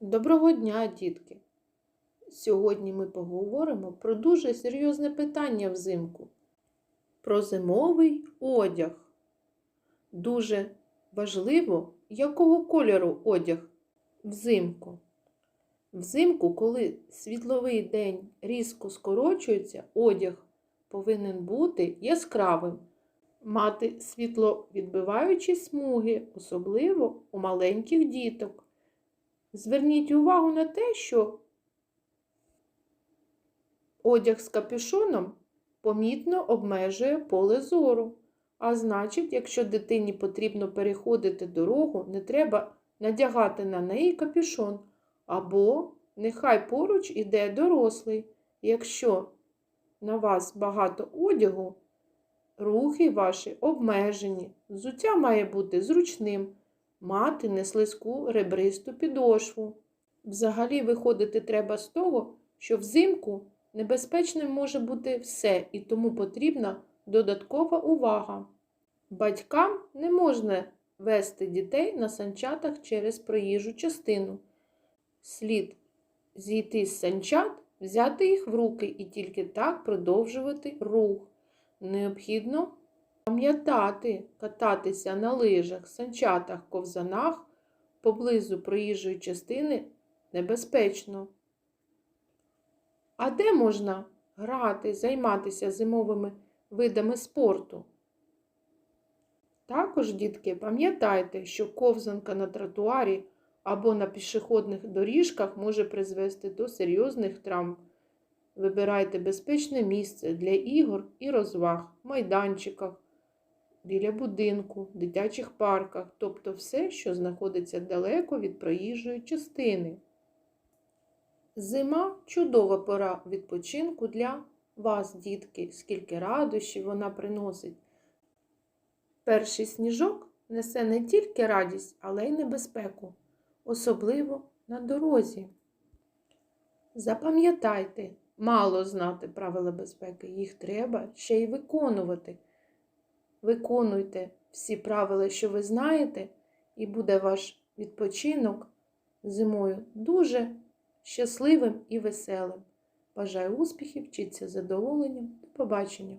Доброго дня, дітки! Сьогодні ми поговоримо про дуже серйозне питання взимку. Про зимовий одяг. Дуже важливо, якого кольору одяг взимку. Взимку, коли світловий день різко скорочується, одяг повинен бути яскравим, мати світловідбиваючі смуги, особливо у маленьких діток. Зверніть увагу на те, що одяг з капюшоном помітно обмежує поле зору. А значить, якщо дитині потрібно переходити дорогу, не треба надягати на неї капюшон, або нехай поруч іде дорослий. Якщо на вас багато одягу, рухи ваші обмежені, взуття має бути зручним мати неслизьку ребристу підошву. Взагалі виходити треба з того, що взимку небезпечним може бути все, і тому потрібна додаткова увага. Батькам не можна вести дітей на санчатах через проїжджу частину. Слід зійти з санчат, взяти їх в руки і тільки так продовжувати рух. Необхідно Пам'ятати, кататися на лижах, санчатах, ковзанах поблизу проїжджої частини небезпечно. А де можна грати, займатися зимовими видами спорту? Також, дітки, пам'ятайте, що ковзанка на тротуарі або на пішохідних доріжках може призвести до серйозних травм. Вибирайте безпечне місце для ігор і розваг, майданчиках біля будинку, дитячих парках, тобто все, що знаходиться далеко від проїжджої частини. Зима чудова пора відпочинку для вас, дітки, скільки радощів вона приносить. Перший сніжок несе не тільки радість, але й небезпеку, особливо на дорозі. Запам'ятайте, мало знати правила безпеки, їх треба ще й виконувати. Виконуйте всі правила, що ви знаєте, і буде ваш відпочинок зимою дуже щасливим і веселим. Бажаю успіхів, вчіться задоволенням. До побачення!